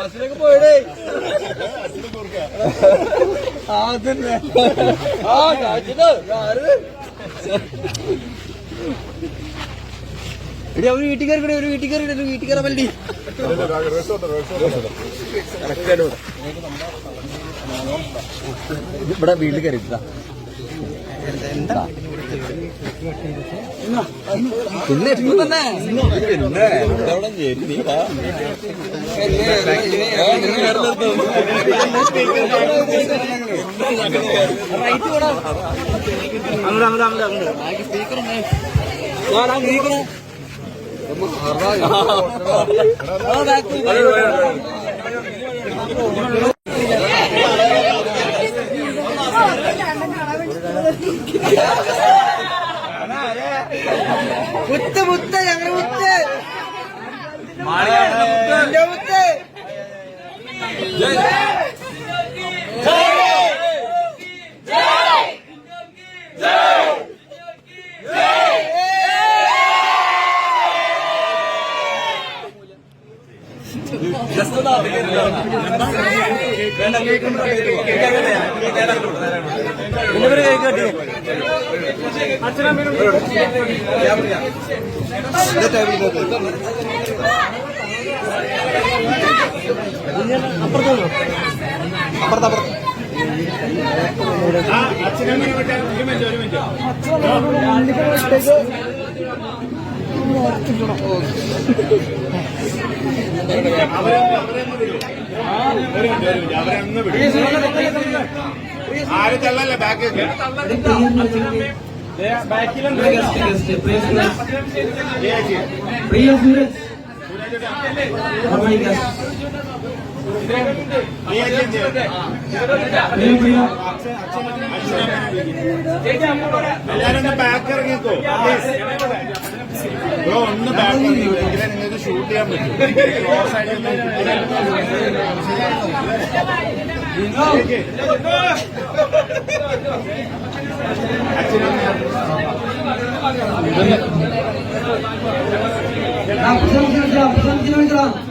ബസ്സിലൊക്കെ പോയടേ. ആ അതന്നെ ആ കാച്ചിട്ട് ആര്? എടി അവർ വീട്ടിൽ കയറി ഒരു വീട്ടിൽ കയറി ഒരു വീട്ടിൽ കയറാൻ വേണ്ടി ഇവിടെ വീട്ടിൽ കയറി പിന്നെ തന്നെ പിന്നെ അവിടെ ചേരി നീ വാ അങ്ങോട്ട് അങ്ങോട്ട് അങ്ങോട്ട് അങ്ങോട്ട് സ്പീക്കർ സ്പീക്കർ മുത്ത് മുത്ത് ഞങ്ങൾ മുത്ത്. എന്റെ മുത്ത് ആരും തള്ളല്ല ബാക്ക് എല്ലാരും ബാക്ക് ഇറങ്ങിക്കോ ബ്രോ ഒന്ന് ബാക്ക് ഇറങ്ങിക്കോ എങ്കിലേ നിങ്ങൾക്ക് ഷൂട്ട് ചെയ്യാൻ പറ്റും 나 부산 지역이야 부산 지역이야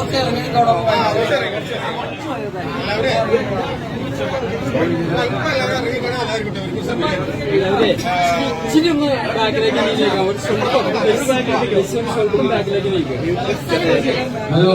കുറച്ച് ഇറങ്ങിയിട്ട് ഇച്ചിരി ഒന്ന് ബാക്കിലേക്ക് നീക്കാം ഒരു സ്വല്പം സ്വല്പം ബാക്കിലേക്ക് നീക്കുക ഹലോ.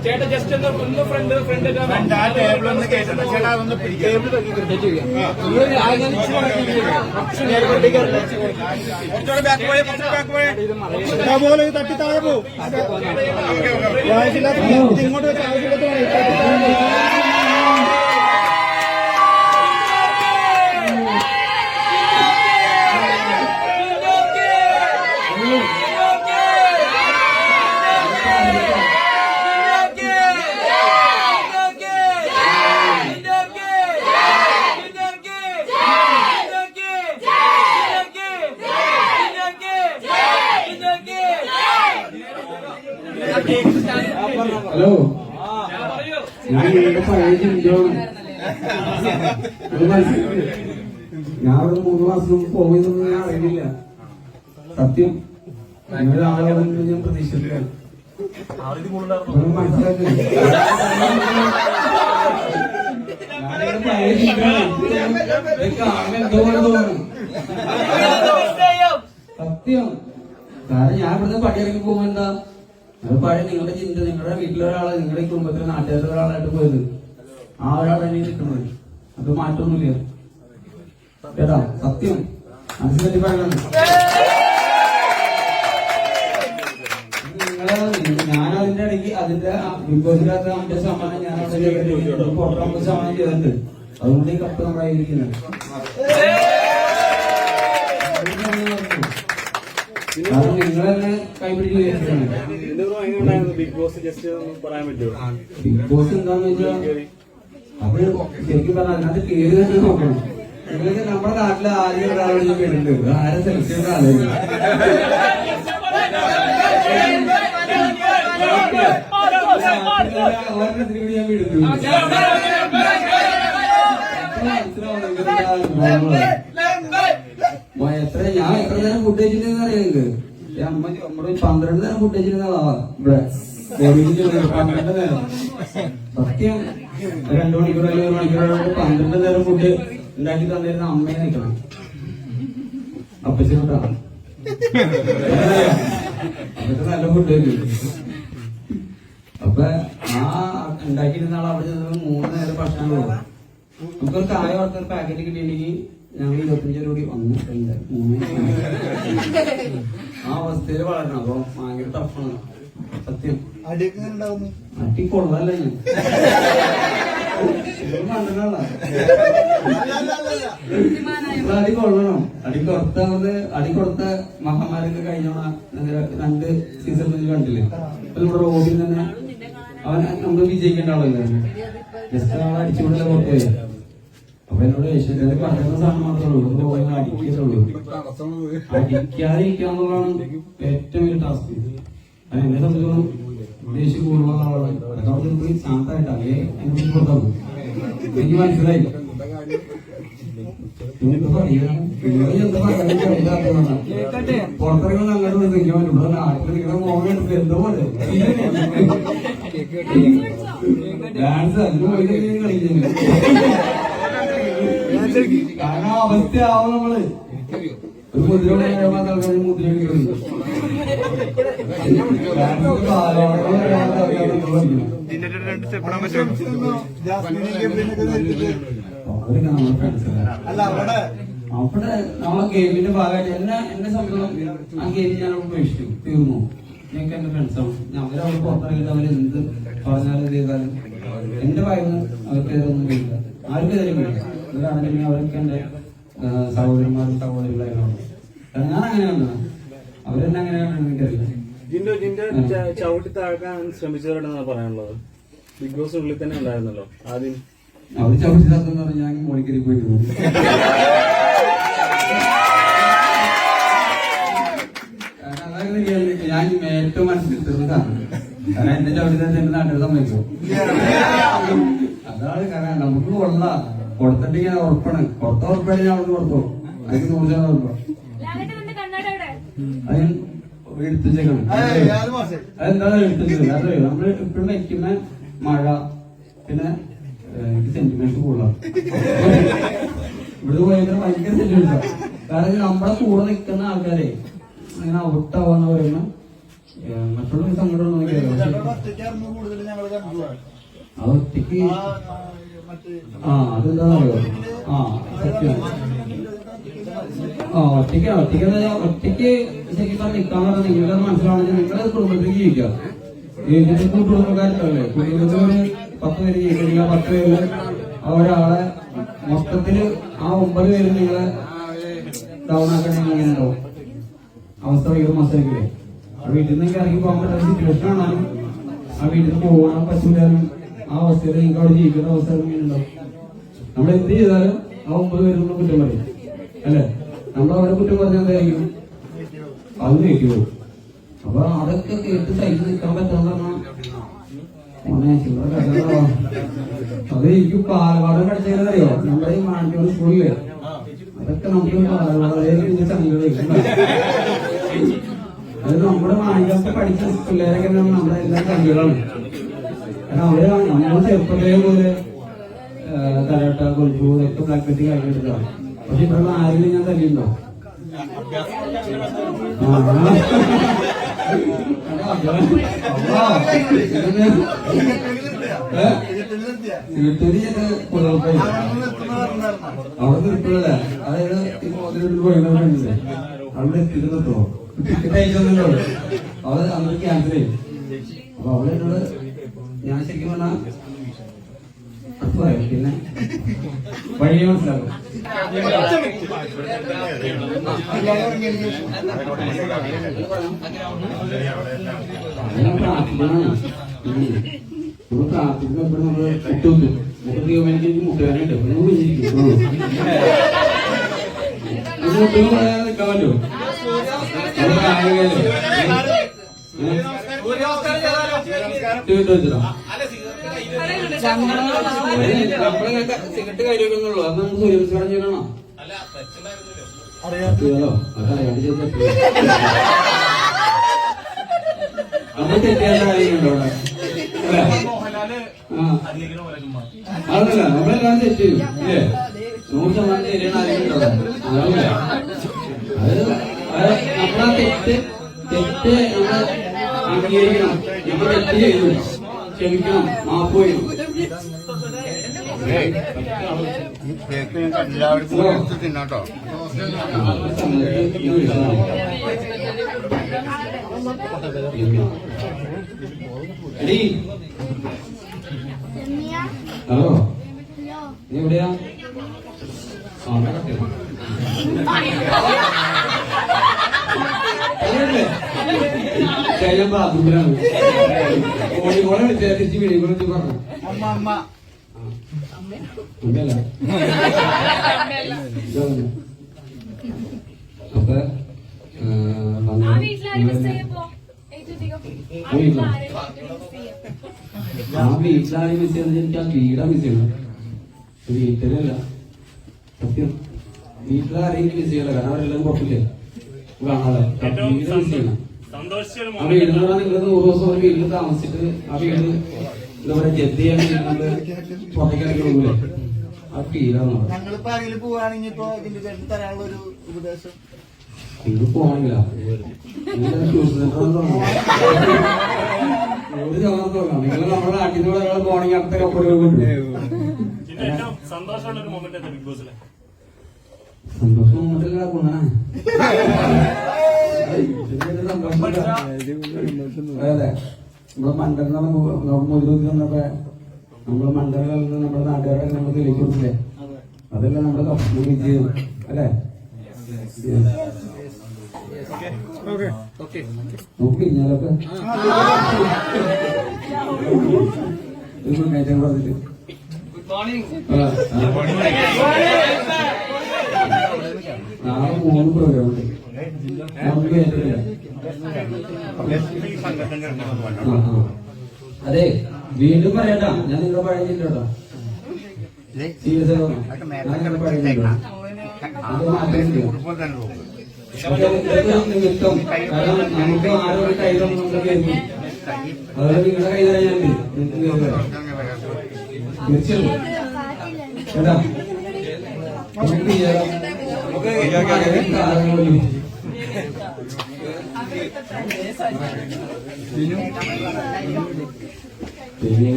തട്ടി ജസ്റ്റ് ഒന്ന് ഒന്ന് ഇങ്ങോട്ട് ഫ്രണ്ട് ആവശ്യമില്ലാത്ത തട്ടി താഴെ പോകും ഹലോ. ഞാൻ നിങ്ങളുടെ പഴയ ചിന്തയാണ് ഞാൻ അവിടെ മൂന്ന് മാസം മുമ്പ് പോകുന്നതൊന്നും ഞാൻ അറിയില്ല സത്യം. നിങ്ങളുടെ ആളാണെന്ന് ഞാൻ പ്രതീക്ഷിച്ചില്ല സത്യം. കാരണം ഞാൻ ഇവിടുന്ന് പടിയിറങ്ങി പോകുമ്പോ എന്താ പഴയ നിങ്ങളുടെ ചിന്ത നിങ്ങളുടെ വീട്ടിലെ ഒരാളെ നിങ്ങളുടെ കുടുംബത്തിലെ നാട്ടുകാരുടെ ഒരാളായിട്ട് പോയത്. ആ ഒരാൾ തന്നെ നിൽക്കുന്നത് അത് മാറ്റമൊന്നുമില്ല. കേട്ടാ? സത്യം. മനസ്സിലാക്കി പറയണം. ഞാനതിന്റെ ഇടയ്ക്ക് അതിന്റെ ബിഗ് ബോസിനകത്ത് അമ്പത് ഞാൻ പുറത്ത് അമ്പത് ചെയ്തിട്ടുണ്ട്. അതുകൊണ്ട് ഈ കപ്പ് നമ്മുടെ ബിഗ് ബോസ് ജസ്റ്റ് പറയാൻ പറ്റുമോ? ബിഗ് ബോസ് എന്താന്ന് വെച്ചാൽ അവർ ശരിക്കും പറഞ്ഞാൽ അതിനകത്ത് പേര് തന്നെ നോക്കണം. നിങ്ങൾക്ക് നമ്മുടെ നാട്ടിലെ ആരെയും ഒരാളോട് ഞാൻ കേട്ടിട്ടുണ്ട് ആരെ സെലക്ട് ചെയ്ത ആളുകൾ ഒരെണ്ണത്തിന് കൂടി ഞാൻ വിടുന്നു മോനെ, എത്ര ഞാൻ എത്ര നേരം ഫുഡ് കഴിച്ചിട്ടുണ്ടെന്ന് അറിയാം നിങ്ങക്ക്? ഈ അമ്മ നമ്മുടെ പന്ത്രണ്ട് നേരം ഫുഡ് കഴിച്ചിട്ടുള്ള ഇവിടെ. ബോഡിയിൽ പന്ത്രണ്ട് നേരം. സത്യം രണ്ടു മണിക്കൂർ അല്ലെങ്കിൽ ഒരു പന്ത്രണ്ട് നേരം ഫുഡ് ഉണ്ടാക്കി തന്നിരുന്ന അമ്മയെ നിൽക്കണം അപ്പച്ചോട്ടാ അപ്പത്തെ നല്ല ഫുഡ് അപ്പൊ ആ ഉണ്ടാക്കിയിരുന്ന ആൾ അവിടെ ചെന്നത് മൂന്ന് നേരം ഭക്ഷണം കൊടുക്കും കായ ഓർത്ത ഒരു പാക്കറ്റ് കിട്ടിയിട്ടുണ്ടെങ്കിൽ ഞങ്ങൾ ഇരുപത്തഞ്ച് രൂപ വന്നു. ആ അവസ്ഥയിൽ വളരണം. അപ്പൊ ഭയങ്കര ടഫാണ് സത്യം. അടി കൊള്ളല്ല ഞാൻ. അടി കൊള്ളണം. അടി കൊടുത്തത് അടി കൊടുത്ത മഹാമാരൊക്കെ കഴിഞ്ഞോണ രണ്ട് സീസൺ കണ്ടില്ലേ? അപ്പൊ നമ്മുടെ റോഡിൽ തന്നെ അവൻ നമ്മൾ വിജയിക്കേണ്ട ആളല്ലേ? ജസ്റ്റ് ആളെ അടിച്ചുകൊണ്ടല്ലേ പുറത്തുപോയി അപ്പൊ എന്നോട് ഏഷ്യക്കാര് പറയുന്ന സാധനം മാത്രമേ ഉള്ളൂ നമ്മൾ പോയി അടിക്കുള്ളൂ അടിക്കാതിരിക്കാന്നുള്ളതാണ് ഏറ്റവും വലിയ ടാസ്ക് അത് എന്നെ സംബന്ധിച്ചോളം ദേഷ്യം കൂടുതലുള്ള ആളാണ്. അതൊക്കെ പോയി ശാന്തമായിട്ട് അല്ലേ? എന്നെ പുറത്താക്കും. എനിക്ക് മനസ്സിലായി പുറത്തിറങ്ങുന്ന അങ്ങോട്ട് നിൽക്കാൻ പറ്റും ഇവിടെ നാട്ടിൽ നിൽക്കുന്ന മോഹൻ എടുത്ത് എന്തോ പോലെ. ഡാൻസ് അതിന് പോയി കളിക്കുന്നു കാരണം അവസ്ഥയാവും നമ്മൾ ഒരു മുദ്ര പറയാൻ ആൾക്കാർ മുദ്ര എടുക്കുന്നത് ഡാൻസിന്റെ കാലഘട്ടം അറിയാത്ത ആൾക്കാരാണ് നമ്മൾ ഇതിന്റെ രണ്ട് സ്റ്റെപ്പ് ഇടാൻ പറ്റുമോ അവരൊക്കെ നമ്മുടെ friends അല്ലേ? അവിടെ അവിടെ നമ്മളെ ഗെയിമിന്റെ ഭാഗമായിട്ട് എന്നെ എന്നെ സംബന്ധിച്ചോളം ആ ഗെയിം ഞാൻ ഉപേക്ഷിച്ചു തീർന്നു ഞങ്ങൾക്ക് എന്റെ ഫ്രണ്ട്സാണ് അവരെ അവിടെ പുറത്തിറങ്ങിയിട്ട് അവർ എന്ത് പറഞ്ഞാലും ചെയ്താലും എന്റെ ഭാഗത്ത് അവർക്ക് ഇതൊന്നും കഴിയില്ല ആർക്കെതിരെ കഴിയില്ല ഇവരാണെങ്കിൽ അവരൊക്കെ എന്റെ ആ, സഹോദരന്മാരും സഹോദരികളായിരുന്നു ഞാൻ അങ്ങനെയാണ് അവരെന്നെ അങ്ങനെയാണ് എനിക്കറിയില്ല. ജിൻഡോ ജിൻഡോ ചവിട്ടി താഴ്ക്കാൻ ശ്രമിച്ചവരോടാണ് പറയാനുള്ളത്. ബിഗ് ബോസ് ഉള്ളിൽ തന്നെ ഉണ്ടായിരുന്നല്ലോ. ആദ്യം അവർ ചവിട്ടി തത്തെന്ന് പറഞ്ഞാൽ ഞാൻ മോണിക്കരി കാരണം ഞാൻ- ഏറ്റവും മനസ്സിൽ കാരണം കാരണം എന്റെ ചവിട്ടി തന്നെ നാട്ടിൽ സമ്മതിച്ചു. അതാണ് കാരണം. നമുക്ക് കൊള്ള. കൊടുത്തിട്ട് ഞാൻ ഉറപ്പാണ്. കൊടുത്ത ഉറപ്പാണ് ഞാൻ അവിടെ കൊടുത്തു അതിന് നൂറ് ശതമാനം ഉറപ്പാണ് ലാലേട്ടൻ നിന്റെ കണ്ണട എവിടെ? അത് ഞാൻ എടുത്തുവെച്ചേക്കണം അതെന്താണ് എടുത്തുവെച്ചത് അതറിയോ നമ്മൾ ഇപ്പോഴും വെക്കുന്ന മഴ പിന്നെ എനിക്ക് സെന്റിമെന്റ് കൂടുതലാണ് ഇവിടെ ഭയങ്കര ഭയങ്കര സെന്റിമെന്റ് കാരണം നമ്മളെ കൂടെ നിൽക്കുന്ന ആൾക്കാരെ അങ്ങനെ ഔട്ടാവാന്ന് പറയുന്ന മറ്റുള്ള സങ്കടം അത് ഒറ്റയ്ക്ക് ആ അതെന്താണെന്നറിയോ ആ സത്യം. ആ ഒറ്റയ്ക്ക് ഒറ്റയ്ക്ക് ഒറ്റയ്ക്ക് ശരിക്കും നിൽക്കാൻ പറഞ്ഞാൽ നിങ്ങൾക്ക് മനസ്സിലാണെങ്കിൽ നിങ്ങളെ കുടുംബത്തിൽ ജീവിക്കാം ജീവിച്ചിട്ട് കുടുംബക്കാരല്ലേ കുടുംബത്തിൽ പത്ത് പേര് ജീവിക്കില്ല പത്ത് പേര് ഒരാളെ മൊത്തത്തിൽ ആ ഒമ്പത് പേര് നിങ്ങളെ ഡൗൺ ആക്കണമെങ്കിൽ എങ്ങനെ ഉണ്ടാവും അവസ്ഥ ഭയങ്കര മോശമായിരിക്കില്ലേ? ആ വീട്ടിൽ നിന്ന് ഇറങ്ങി പോകാൻ പറ്റുന്ന സിറ്റുവേഷൻ ആണെങ്കിലും ആ വീട്ടിൽ പോകാൻ പറ്റൂലാനും ആ അവസ്ഥയിൽ നിങ്ങൾക്ക് അവിടെ ജീവിക്കുന്ന അവസ്ഥ ഉണ്ടാവും. നമ്മൾ എന്ത് ചെയ്താലും ആ ഒമ്പത് പേര് നമ്മൾ കുറ്റം പറയും. അല്ലെ? നമ്മൾ അവരെ കുറ്റം പറഞ്ഞാൽ എന്തായിരിക്കും അത് കേൾക്കുമോ അപ്പൊ അതൊക്കെ കേട്ട് സൈഡിൽ നിൽക്കാൻ പറ്റാന്ന്. അത് എനിക്ക് പാലക്കാട് പഠിച്ചറിയോ നമ്മുടെ ഈ മാണ്ടിയോട് സ്കൂളിൽ അതൊക്കെ നമുക്ക് പാലക്കാട് സംഘടന അത് നമ്മുടെ മാണികൾക്ക് പഠിച്ച പിള്ളേരൊക്കെ നമ്മുടെ എല്ലാ കല്ലുകളാണ് കാരണം അവർ നമ്മൾ ചെറുപ്പത്തിലേ പോലെ കരാട്ട ഗൾഫ് ഇതൊക്കെ പ്രാക്ടീസ് കഴിഞ്ഞിട്ടാണ് പക്ഷെ ഇവിടെ ആരെങ്കിലും ഞാൻ തല്ലിയുണ്ടോ അവിടെ നിർത്തുന്നല്ലേ അതായത് ഇപ്പൊ അതിലൊരു പോയില്ലേ അവിടെ നിർത്തുമോ ടിക്കറ്റ് അയച്ചൊന്നുമില്ലോ അവർ അന്ന് ക്യാൻസൽ ചെയ്യും അപ്പൊ അവൾ എന്നോട് ഞാൻ ശരിക്കും പറഞ്ഞാ അത് പറയാം പിന്നെ വഴി പ്രാർത്ഥിക്കണം നമ്മൾ പ്രാർത്ഥിക്കുന്ന എപ്പോഴും നമ്മൾ മുട്ടുന്നു മുട്ട് തീരുമാനിക്കും എനിക്ക് മുട്ടുകാരുണ്ട് എപ്പോഴും കുഞ്ഞിരിക്കും മുട്ടുകൾ പറയാൻ നിൽക്കാൻ പറ്റുമോ? നമ്മളെ സിഗരറ്റ് കയ്യിലേക്കുന്നുള്ളൂ അത്. നമുക്ക് സൂര്യനമസ്കാരം ചെയ്യണോ അറിയാലോ അതറിയാണ്ട് ചെയ്തിട്ട് അത് തെറ്റിയാത്ത കാര്യമുണ്ടോ അവിടെ അല്ലേ? ആ. അതല്ല നമ്മളെല്ലാം തെറ്റ് ഇല്ലേ നൂറ് ശതമാനം ശരിയാണ് ആരെങ്കിലും അതല്ല അത്. നമ്മളാ തെറ്റ് തെറ്റ് നമ്മൾ തെറ്റ് ചെയ്തു ക്ഷമിക്കണം മാപ്പ് ചെയ്യണം എല്ലാവർക്കും എടുത്ത് തിന്നാട്ടോ ഹലോ. നീ എവിടെയാ? ആ, വീട്ടിലാരും മിസ് ചെയ്യണം വീട്ടിലല്ല വീട്ടിലാരെയും മിസ് ചെയ്യല കാരണം അവരെല്ലാം പുറത്തില്ലേ കാണാതെ വീട് മിസ് ചെയ്യണം ആ വീട് എന്ന് പറഞ്ഞാൽ നിങ്ങൾ നൂറ് ദിവസം ഒരു വീട്ടിൽ താമസിച്ചിട്ട് ആ വീട് എന്താ പറയാ നമ്മൾ പുറത്തേക്ക് ഇറങ്ങി ആ ഫീലാണ് ഞങ്ങളിപ്പോ ആരെങ്കിലും പോവാണെങ്കിൽ ഇപ്പൊ ഇതിന്റെ പേരിൽ തരാനുള്ള ഒരു ഉപദേശം. നിങ്ങൾ സെന്റർ ഒരു ശതമാനം തുടങ്ങാം നിങ്ങൾ നമ്മുടെ നാട്ടിൽ നിന്ന് പോകണമെങ്കിൽ അടുത്ത കപ്പലുകൾ സന്തോഷമുള്ള ഒരു മൊമെന്റ് ബിഗ് ബോസിലെ? സന്തോഷം ഗുണാണ് സന്തോഷം അതെ നമ്മളെ മണ്ഡലം മുഴുവൻ വന്നപ്പോ നമ്മളെ മണ്ഡലം നമ്മുടെ നാട്ടുകാരെ നമ്മൾ തെളിയിച്ചു കൊടുത്തില്ലേ? അതല്ല നമ്മുടെ കപ്പ് വിജയം അല്ലേ? നോക്കി കഴിഞ്ഞാലൊക്കെ ഒരു ഗുഡ് നൈറ്റ് നാളെ മൂന്ന് പ്രോഗ്രാം. അതെ വീണ്ടും പറയണ്ട. ഞാൻ നിങ്ങളെ പറയുന്നില്ലോ നിമിത്തം. കാരണം നമുക്ക് അതുപോലെ നിങ്ങളുടെ കൈ.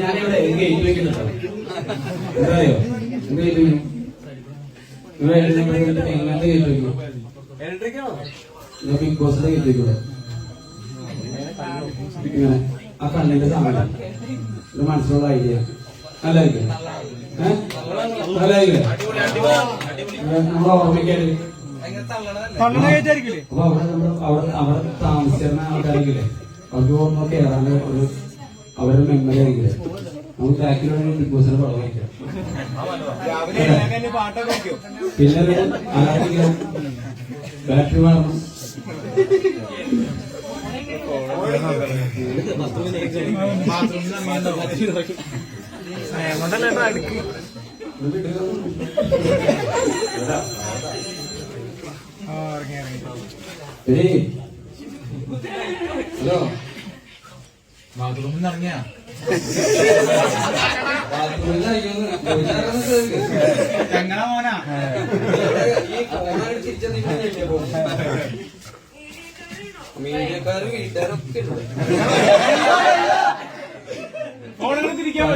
ഞാനിവിടെ ഗേറ്റ് വെക്കുന്നുണ്ടോ. എന്തായോ ഗേറ്റ് വെക്കും. ഇവിടെ എങ്ങനത്തെ ഗേറ്റ് വെക്കും. ഞാൻ ബിഗ് ബോസിന്റെ ഗേറ്റ് വെക്കൂടെ? ഇങ്ങനെ. ആ കണ്ണിന്റെ ഇത് മനസ്സിലുള്ള ഐഡിയ നല്ലായിരിക്കും ഏഹ് നല്ലായിരിക്കും നമ്മളെ ഓർമ്മിക്കാനില്ല അപ്പൊ അവിടെ നമ്മൾ അവിടെ അവിടെ താമസിച്ചിരുന്ന ആൾക്കാരെങ്കിലേ അവർക്ക് ഓർമ്മ കയറാണ്ട് ഒരു അവരുടെ മെമ്മറി ആയിരിക്കില്ലേ? നമുക്ക് ബാക്കിലുള്ള ബോസിനെ പടം വയ്ക്കാം പിന്നെ ഒരു ആരാധിക്കാം ബാറ്ററി വേണം. എടീ. ഹലോ. ബാത്റൂമിൽ ഇറങ്ങിയാ. എങ്ങനെ മോനാ. മീഡിയക്കാരും വീട്ടുകാരൊക്കെ ഉണ്ട്. ഫോണിൽ തിരിക്കാൻ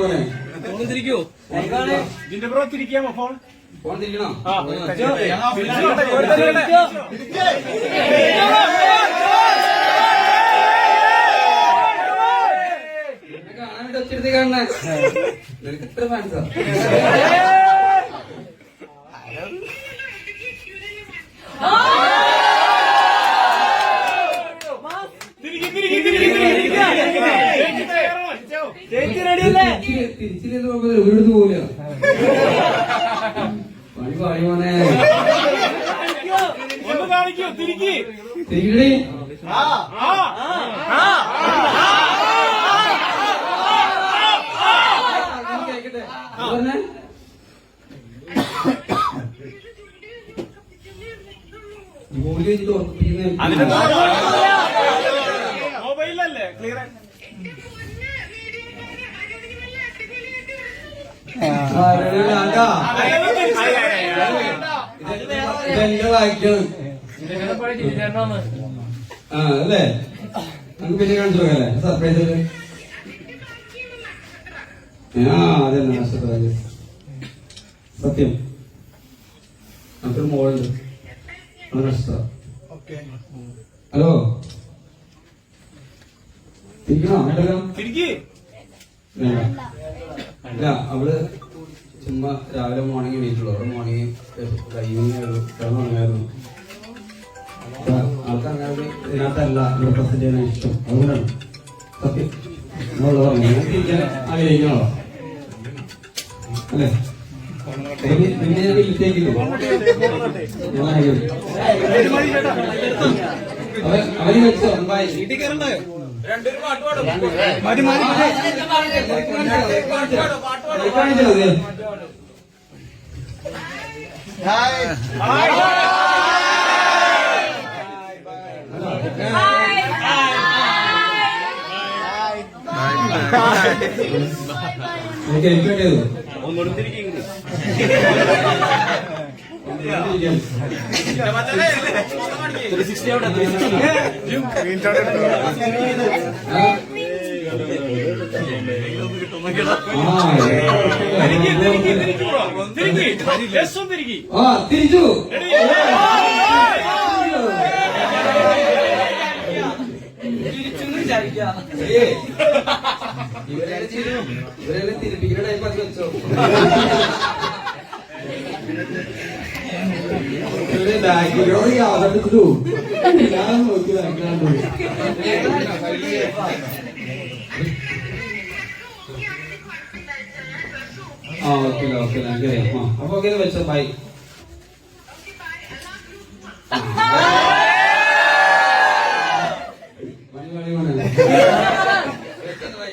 മോനെ. തിരിക്കോ ഇതിന്റെ ബ്രോ തിരിക്കാമോ ഫോൺ? ഫോൺ തിരിക്കണോ കാണാൻ വേണ്ടി ഒച്ചെടുത്ത് കാണണേ നിനക്ക് ഇത്ര ഫാൻസാ തിരിച്ചില്ലെന്ന് പറഞ്ഞത് വീട് പോവില്ല പണി പാടി മോനെ ഒന്ന് കാണിക്കോ ഇതെന്റെ വായിക്കണം ആ അല്ലേ നമുക്ക് പിന്നെ കാണിച്ചു നോക്കല്ലേ ആ അതന്നെ നഷ്ടപ്പെട്ട സത്യം നമുക്കൊരു മോളുണ്ട് അത് നഷ്ട ഹലോ ഇരിക്കണോ വേണ്ടല്ലോ അവൾ ചുമ്മാ രാവിലെ മോർണിംഗ് എണീറ്റുള്ളൂ. മോർണിംഗ് കിടന്നുറങ്ങായിരുന്നു. അവൻ അവന് വെച്ചോ മതി മതി എനിക്ക് എനിക്ക് വേണ്ടിയത് ഒന്നുകൂടി തിരിച്ചു. ഇവരെല്ലാം തിരിപ്പിക്കുന്ന ടൈപ്പ് അത് വെച്ചോ ഇവരെ ബാക്കിലോട് യാതൊരു ഞാൻ നോക്കി ബാക്കിലാണ് ആ ഓക്കെ ഓക്കെ എനിക്കറിയാം ആ അപ്പൊ ഓക്കെ വെച്ചോ ബൈ.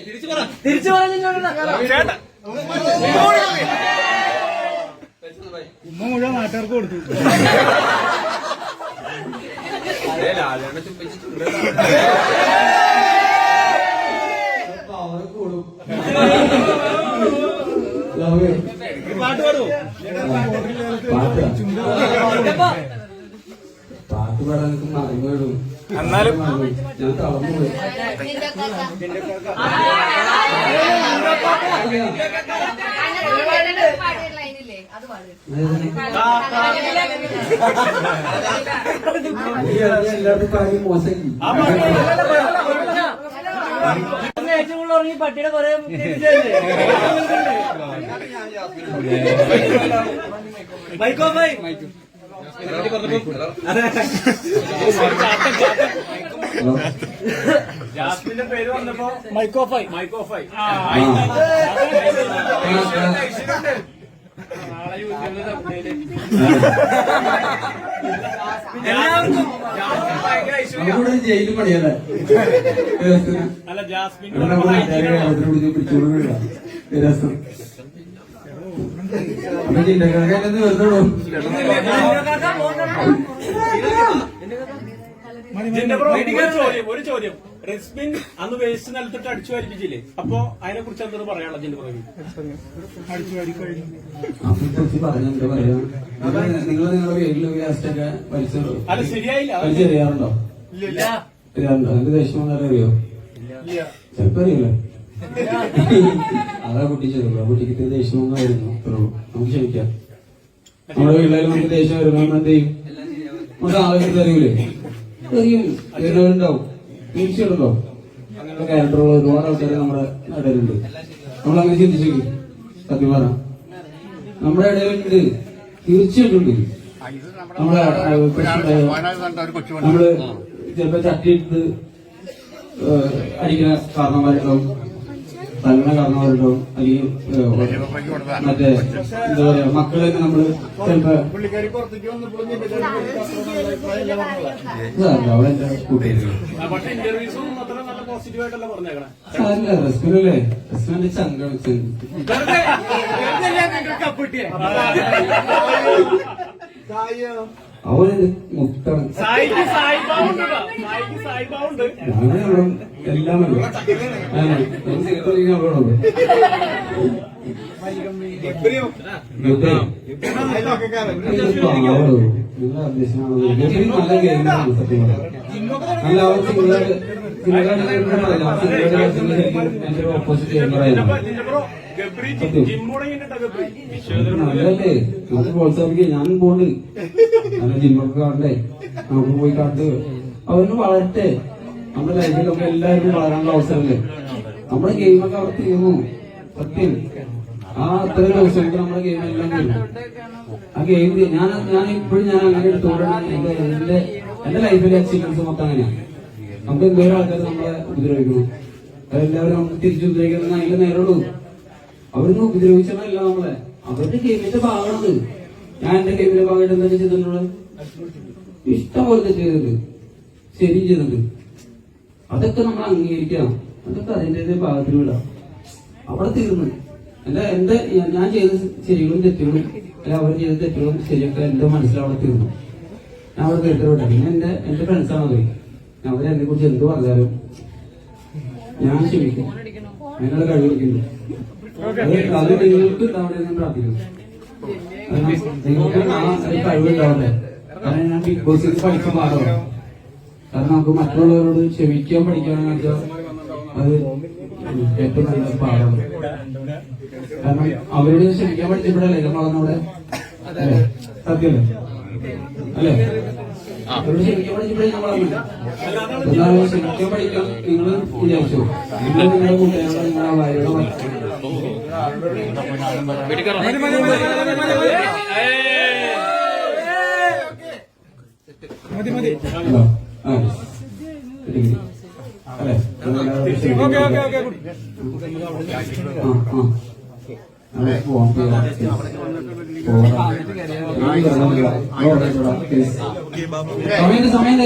തിരിച്ചു പറഞ്ഞു തിരിച്ചു പറഞ്ഞു ചേട്ടാ ഉമ്മ മുഴുവൻ നാട്ടുകാർക്ക് കൊടുത്തു പവർ കൂടും ലവ് യു പാട്ട് പാടുവോ പാട്ട് പാട്ട് പാടാൻ എനിക്ക് മറിഞ്ഞു വീഴും എന്നാലും ഞാൻ തളർന്നു പോയി ലൈനില്ലേ അത് പാടുക നീ അത് എല്ലാവർക്കും പറഞ്ഞ് മോശക്കി ഏറ്റവും കൂടുതൽ ഉറങ്ങി പട്ടിയുടെ കുറെ മൈക്കോ ബൈ ജാസ്മിന്റെ പേര് വന്നപ്പോ മൈക്കോഫായി മൈക്കോഫായി ആ. നാളെ എല്ലാവർക്കും ജാസ്മിൻ ഭയങ്കര ഐശ്വര്യ നമുക്കിവിടെ ജയിലിൽ പണിയല്ലേ അല്ല ജാസ്മിൻ ഇവിടെ നമ്മൾ നാട്ടുകാരെ കേരളത്തിൽ പിടിച്ച് പിടിച്ചോളുക രസം അപ്പൊ ജില്ലക്കാർക്ക് വെറുതെ ബ്രോ, ഒരു ചോദ്യം ഒരു ചോദ്യം. റെസ്മിൻ അന്ന് വേസ്റ്റ് നിലത്തിട്ട് അടിച്ചു വരിപ്പിച്ചില്ലേ? അപ്പൊ അതിനെ കുറിച്ച് എന്താണ് പറയാനുള്ള ജിന്റെ പറയാ? നിങ്ങൾ നിങ്ങളുടെ വലിച്ചു അല്ല ശരിയായില്ല. വലിച്ചെറിയാറുണ്ടോ എറിയാറുണ്ടോ ദേഷ്യം അറിയോ? ചിലപ്പോ അറിയില്ല? അതാ കുട്ടി ചെറുപ്പം ആ കുട്ടിക്ക് ദേഷ്യം അത്രേ നമുക്ക് ക്ഷമിക്കാം. നമ്മുടെ വീട്ടിലായാലും നമുക്ക് ദേഷ്യം വരുമ്പോ നമ്മൾ എന്ത് ചെയ്യും നമുക്ക് അറിയൂലേ അറിയും വരുന്നവരുണ്ടാവും തീർച്ചയായിട്ടുണ്ടോ അങ്ങനെ ക്യാരക്ടറുള്ള ഒരുപാട് ആൾക്കാർ നമ്മുടെ ഇടയിലുണ്ട്. നമ്മളങ്ങനെ ചിന്തിച്ചു നോക്കി. സത്യം പറ നമ്മുടെ ഇടയിലുണ്ട്. തീർച്ചയായിട്ടും ഉണ്ട്. നമ്മളെ നമ്മൾ ചിലപ്പോ ചട്ടിയിട്ട് അടിക്കുന്ന കാരണന്മാരുണ്ടാവും തലമുറ കാരണന്മാരുണ്ടാവും അല്ലെങ്കിൽ മറ്റേ എന്താ പറയാ മക്കളെ നമ്മൾ ചിലപ്പോ എന്റെ കൂട്ടുകാരി അല്ല റെസ്മിനല്ലേ റെസ്മിന്റെ ചങ്ക് വെറുതെ അല്ലേ നിങ്ങൾക്ക് കപ്പ് കിട്ടിയേ സായോ അവന് മുത്താണ് സായിക്ക് സായിബാവുണ്ട് കേട്ടോ. സായിക്ക് സായിബാവുണ്ട് ഞാനവിടെ എല്ലാം ഉണ്ട് ആണ്. ഞാൻ സിഗരറ്റ് വലിക്കുന്ന അവളോടുണ്ട്. യുദ്ധേ. ഇത് പാവടോ. അധ്യക്ഷനാണോ? നല്ല ഗെയിമാണ് സത്യം. നല്ല അവർ എന്റെ ഞാൻ പോണ്ട് നല്ല നമുക്ക് പോയി കണ്ട് അവന് വളരട്ടെ നമ്മുടെ ലൈഫിലൊക്കെ എല്ലാവരും വളരാനുള്ള അവസരമല്ലേ നമ്മുടെ ഗെയിമൊക്കെ അവർ തീർന്നു സത്യം ആ അത്രയും ദിവസങ്ങൾക്ക് നമ്മുടെ ഗെയിം എല്ലാം തീർന്നു ആ ഗെയിം ഞാൻ ഞാൻ ഇപ്പോഴും ഞാൻ അങ്ങനെ എടുത്തോണ്ടാണ് എന്റെ എന്റെ ലൈഫിലെ അച്ചീവ്മെന്റ്സ് മൊത്തം അങ്ങനെയാണ് നമുക്ക് എന്തോരം ആൾക്കാർ നമ്മളെ ഉപദ്രവിക്കണം അതെല്ലാവരും നമുക്ക് തിരിച്ചു ഉപദ്രവിക്കണം അതിന്റെ നേരുള്ളൂ അവരൊന്നും ഉപദ്രവിച്ചതല്ല നമ്മളെ. അവരുടെ ഗെയിമിന്റെ ഭാഗമാണത്. ഞാൻ എന്റെ ഗെയിമിന്റെ ഭാഗമായിട്ട് എന്തൊക്കെ ചെയ്തിട്ടുള്ളത്? ഇഷ്ടം പോലെ ശരി ചെയ്തിട്ടുണ്ട്. അതൊക്കെ നമ്മൾ അംഗീകരിക്കണം. അതൊക്കെ അതിന്റെ ഭാഗത്തിൽ വിടാം അവിടെ തീർന്നു. അല്ല എന്റെ ഞാൻ ചെയ്ത ശരികളും തെറ്റുകളും അല്ല അവർ ചെയ്ത തെറ്റുകളും ശരിയൊക്കെ എന്റെ മനസ്സിൽ അവിടെ തീർന്നു. ഞാൻ അവിടെ കേട്ട് വിട്ടെ പിന്നെ എന്റെ എന്റെ ഫ്രണ്ട്സാണ് അവർ അവർ എന്നെ കുറിച്ച് എന്ത് പറഞ്ഞാലും ഞാൻ ക്ഷമിക്കും. അതിനുള്ള കഴിവെടുക്കുന്നു അത് നിങ്ങൾക്ക് ഉണ്ടാവട്ടെ എന്ന് പ്രാർത്ഥിക്കുന്നു നിങ്ങൾക്ക് നാളെ കഴിവുണ്ടാവട്ടെ കാരണം ഞാൻ ബിഗ് ബോസിൽ പഠിച്ചു മാറണം കാരണം നമുക്ക് മറ്റുള്ളവരോട് ക്ഷമിക്കാൻ പഠിക്കുകയാണെന്ന് വെച്ചാൽ അത് ഏറ്റവും നല്ല പാഠമാണ്. കാരണം അവരോട് ക്ഷമിക്കാൻ പഠിച്ചപ്പോഴല്ലേ സത്യല്ലേ? സത്യമല്ലേ അല്ലേ? ക്ഷമിക്കാൻ പഠിക്കാൻ നിങ്ങൾ വിചാരിച്ചു നിങ്ങൾ നിങ്ങളുടെ കൂട്ടുകാരോട് നിങ്ങളുടെ ഭാര്യയോട്. അല്ലേ ഓക്കെ ഓക്കെ ഓക്കെ ആ ആ പോവാം. സമയം സമയം